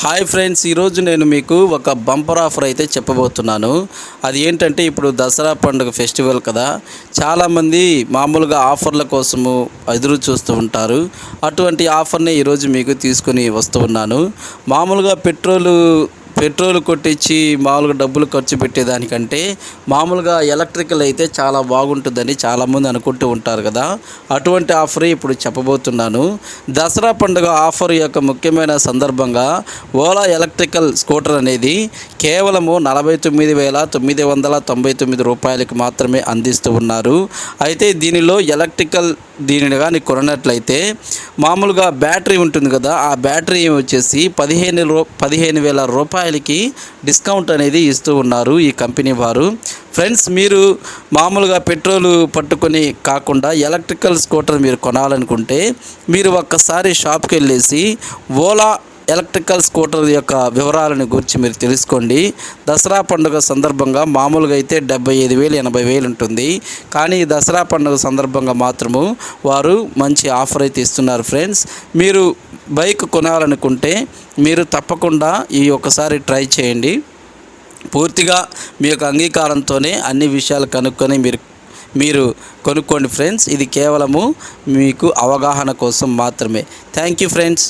Hi friends ఈరోజు నేను మీకు ఒక బంపర్ ఆఫర్ అయితే చెప్పబోతున్నాను. అది ఏంటంటే ఇప్పుడు దసరా పండుగ ఫెస్టివల్ కదా. చాలామంది మామూలుగా ఆఫర్ల కోసము ఎదురు చూస్తూ ఉంటారు. అటువంటి ఆఫర్ని ఈరోజు మీకు తీసుకుని వస్తూ ఉన్నాను. మామూలుగా పెట్రోలు పెట్రోల్ కొట్టించి మామూలుగా డబ్బులు ఖర్చు పెట్టేదానికంటే మామూలుగా ఎలక్ట్రికల్ అయితే చాలా బాగుంటుందని చాలామంది అనుకుంటూ ఉంటారు కదా. అటువంటి ఆఫర్ ఇప్పుడు చెప్పబోతున్నాను. దసరా పండుగ ఆఫర్ యొక్క ముఖ్యమైన సందర్భంగా ఓలా ఎలక్ట్రికల్ స్కూటర్ అనేది కేవలము నలభై తొమ్మిది వేల తొమ్మిది వందల తొంభై తొమ్మిది రూపాయలకు మాత్రమే అందిస్తూ ఉన్నారు. అయితే దీనిలో ఎలక్ట్రికల్ దీనిని కానీ కొనట్లయితే మామూలుగా బ్యాటరీ ఉంటుంది కదా ఆ బ్యాటరీ వచ్చేసి పదిహేను రూ పదిహేను వేల రూపాయలకి డిస్కౌంట్ అనేది ఇస్తూ ఉన్నారు ఈ కంపెనీ వారు. ఫ్రెండ్స్ మీరు మామూలుగా పెట్రోల్ పట్టుకొని కాకుండా ఎలక్ట్రికల్ స్కూటర్ మీరు కొనాలనుకుంటే మీరు ఒక్కసారి షాప్కి వెళ్ళేసి ఓలా ఎలక్ట్రికల్ స్కూటర్ యొక్క వివరాలను గురించి మీరు తెలుసుకోండి. దసరా పండుగ సందర్భంగా మామూలుగా అయితే డెబ్బై ఐదు వేలు ఎనభై వేలు ఉంటుంది. కానీ దసరా పండుగ సందర్భంగా మాత్రము వారు మంచి ఆఫర్ అయితే ఇస్తున్నారు ఫ్రెండ్స్. మీరు బైక్ కొనాలనుకుంటే మీరు తప్పకుండా ఈ ఒక్కసారి ట్రై చేయండి. పూర్తిగా మీ యొక్క అంగీకారంతోనే అన్ని విషయాలు కనుక్కొని మీరు మీరు కొనుక్కోండి ఫ్రెండ్స్. ఇది కేవలము మీకు అవగాహన కోసం మాత్రమే. Thank you friends.